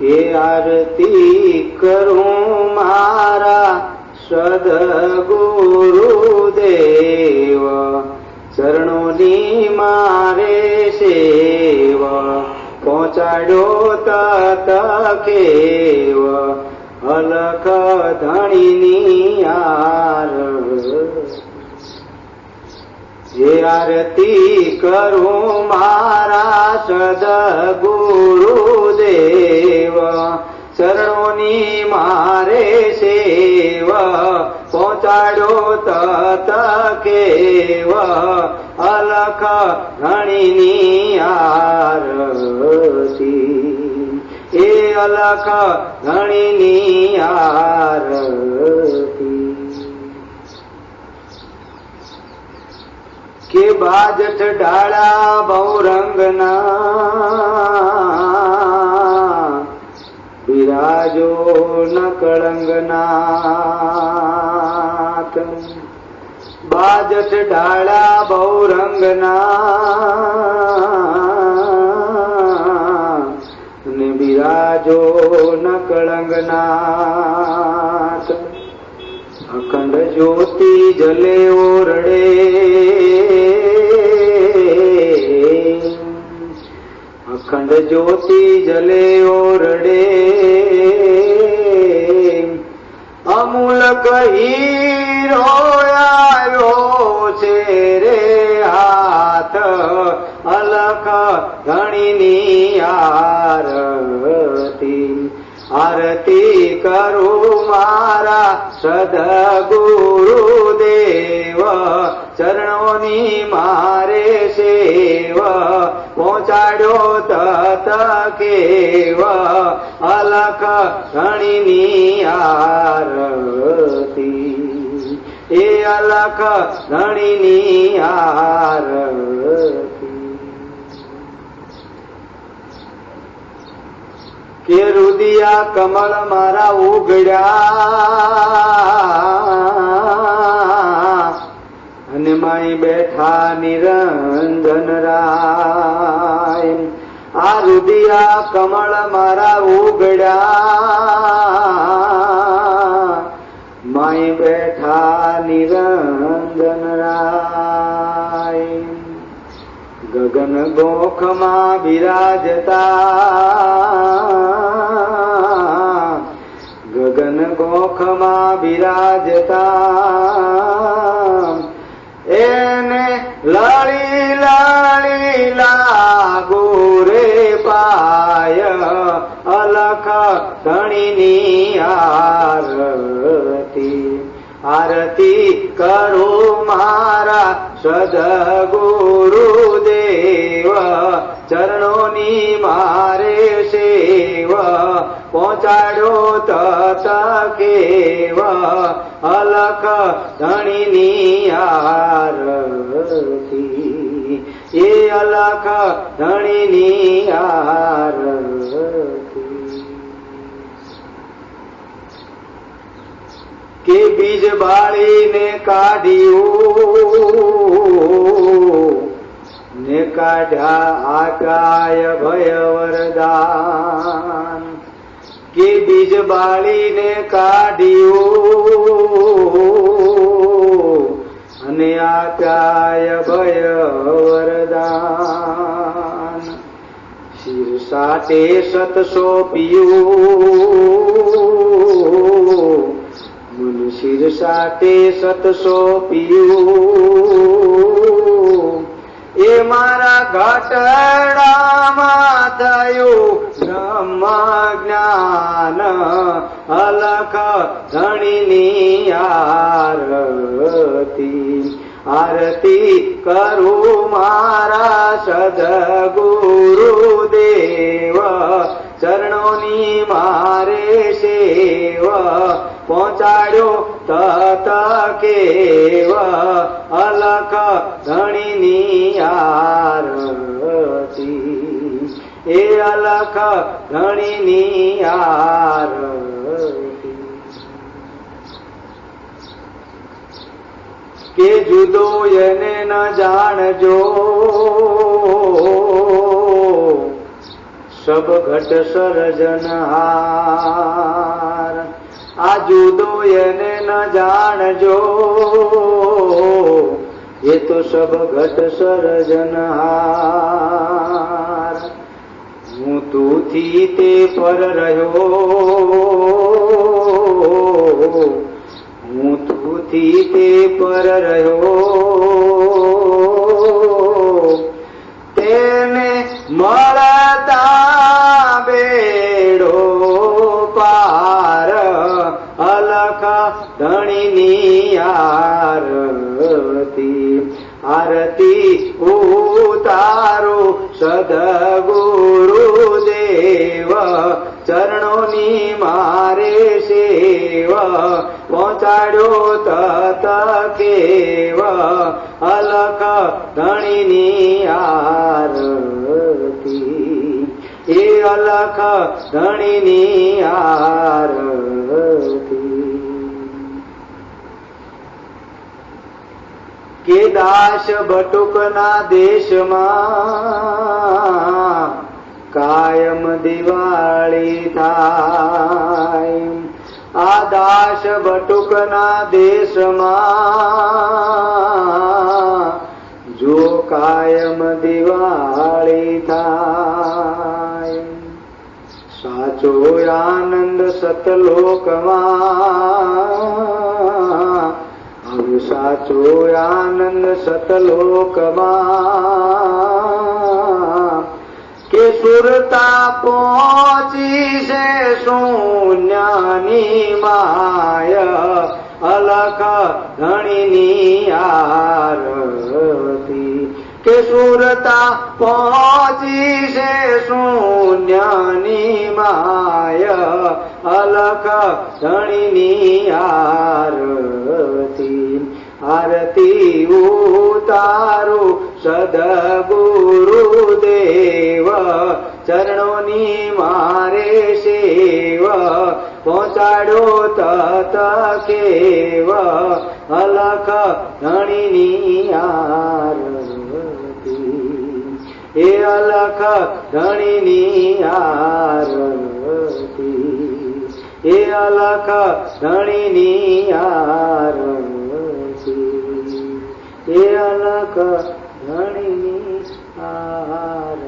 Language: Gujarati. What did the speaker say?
કે આરતી કરું મારા સદગુરુદેવ. ચરણોની મારે સેવ પહોંચાડ્યો તત કેવ અલખ ધણીની યાર જે આરતી કરું મારા સદગુરુ દેવ ચરણોની મારે સેવ પહોંચાડ્યો તત કેવ, અલખ રણીની આરતી. એ અલખ રણીની આરતી. કે બાજઠ ડાળા બહુરંગના. બિરાજો નકળંગનાથ. બાજઠ ડાળા બહુરંગના. ને બિરાજો નકળંગનાથ. અખંડ જ્યોતિ જલે ઓરડે અખંડ જ્યોતિ જલે ઓરડે અમૂલ કહી રોયા છે રે હાથ અલખ ધણીની આરતી આરતી કરું મારા સદગુરુ દેવ ચરણોની મારે સેવ પહોંચાડ્યો તત કેવ અલખ ધણીની આરતી. એ અલખ ધણીની આરતી. કે રુદિયા કમળ મારા ઉગડ્યા અને માય બેઠા નિરંજન રાય આ રુદિયા કમળ મારા ઉગડ્યા. માય બેઠા નિરંજન રાય. ગગન ગોખમાં બિરાજતા. ગગન ગોખમાં બિરાજતા. એને લાળી લાળી લાગુ રે પાય. અલખ ધણીની આરતી આરતી કરો મારા સદગુરુ દેવ ચરણોની મારે સેવ પહોંચાડ્યો તત કેવ. અલખ ધણીની આરતી અલખ ધણીની આરતી. કે બીજ બાળીને કાઢ્યું, ને કાઢ્યા આકાય ભય વરદાન કે બીજ બાળીને કાઢ્યું, અને આકાય ભય વરદાન સાટે સતસો પીયું. મન શિર સાટે સતસો પિયું. એ મારા ઘટડામાં થયું બ્રહ્મા જ્ઞાન અલખ ધણીની આરતી આરતી કરું મારા સદગુરુ દેવ, ચરણોની મારે સેવ, પહોંચાડ્યો તત કેવ, અલખ ધણીની આરતી. એ અલખ ધણીની આરતી. કે જુદો એને ન જાણજો. સબ ઘટ સર્જનહાર. આ જુદો એને ન જાણજો. એ તો સબ ઘટ સર્જનહાર. હું તુંથી તે પર રહ્યો. તુંથી તે પર રહ્યો. તેને મળતા બેડો પાર અલખ ધણીની આરતી. આરતી ઉતારો સદગુરુ દેવ, ચરણોની મારે સેવા પહોંચાડ્યો તત કેવા, અલખ ધણીની આરતી. એ અલખ ધણીની આરતી. કે દાસ બટુકના દેશમાં કાયમ દિવાળી થાય. આ દાસ બટુકના દેશમાં જો કાયમ દિવાળી થાય. સાચો આનંદ સતલોકમાં. સાચો આનંદ સતલોકમાં કે સુરતા પહોંચી છે શૂન્યની માય અલખ ધણીની આરતી. કે સુરતા પહોંચી છે શૂન્યની માય અલખ ધણીની આરતી. આરતી ઉતારો સદગુરુ દેવ ચરણોની મારે સેવ, પહોંચાડો તત કેવ, અલખ ધણીની આરતી. એ અલખ ધણીની આરતી. એ અલખ ધણીની આરતી. એ અલખ ધણીની આરતી